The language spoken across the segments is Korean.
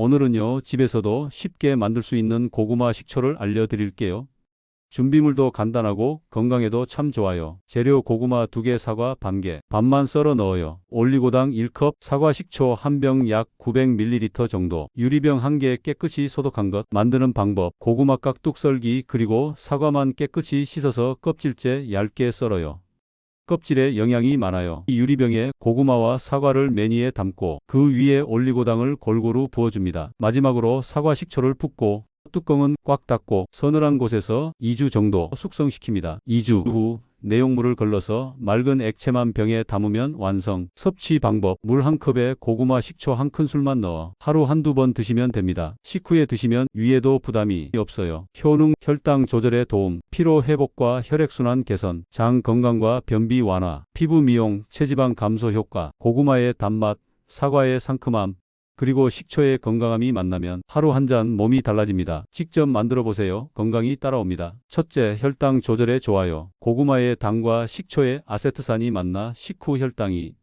오늘은요, 집에서도 쉽게 만들 수 있는 고구마 식초를 알려드릴게요. 준비물도 간단하고 건강에도 참 좋아요. 재료 고구마 2개, 사과 반개, 반만 썰어 넣어요. 올리고당 1컵, 사과 식초 한 병 약 900ml 정도, 유리병 1개 깨끗이 소독한 것, 만드는 방법, 고구마 깍둑 썰기 그리고 사과만 깨끗이 씻어서 껍질째 얇게 썰어요. 껍질에 영양이 많아요. 이 유리병에 고구마와 사과를 매니에 담고 그 위에 올리고당을 골고루 부어줍니다. 마지막으로 사과 식초를 붓고 뚜껑은 꽉 닫고 서늘한 곳에서 2주 정도 숙성시킵니다. 2주 후 내용물을 걸러서 맑은 액체만 병에 담으면 완성. 섭취 방법 물 한 컵에 고구마 식초 한 큰술만 넣어 하루 한두 번 드시면 됩니다. 식후에 드시면 위에도 부담이 없어요. 효능 혈당 조절에 도움, 피로 회복과 혈액순환 개선, 장 건강과 변비 완화, 피부 미용, 체지방 감소 효과, 고구마의 단맛, 사과의 상큼함, 그리고 식초의 건강함이 만나면 하루 한 잔 몸이 달라집니다. 직접 만들어 보세요. 건강이 따라옵니다. 첫째, 혈당 조절에 좋아요. 고구마의 당과 식초의 아세트산이 만나 식후 혈당이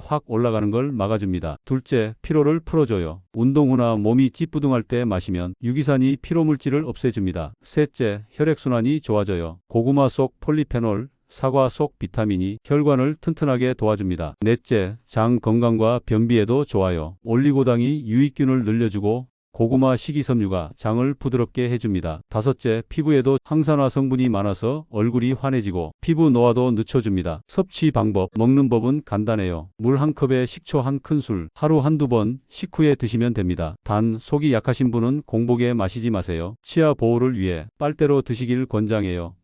확 올라가는 걸 막아줍니다. 둘째, 피로를 풀어줘요. 운동 후나 몸이 찌뿌둥할 때 마시면 유기산이 피로물질을 없애줍니다. 셋째, 혈액순환이 좋아져요. 고구마 속 폴리페놀, 사과 속 비타민이 혈관을 튼튼하게 도와줍니다. 넷째, 장 건강과 변비에도 좋아요. 올리고당이 유익균을 늘려주고 고구마 식이섬유가 장을 부드럽게 해줍니다. 다섯째, 피부에도 항산화 성분이 많아서 얼굴이 환해지고 피부 노화도 늦춰줍니다. 섭취 방법, 먹는 법은 간단해요. 물 한 컵에 식초 한 큰술, 하루 한두 번 식후에 드시면 됩니다. 단, 속이 약하신 분은 공복에 마시지 마세요. 치아 보호를 위해 빨대로 드시길 권장해요.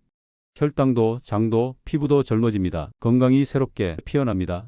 혈당도, 장도, 피부도 젊어집니다. 건강이 새롭게 피어납니다.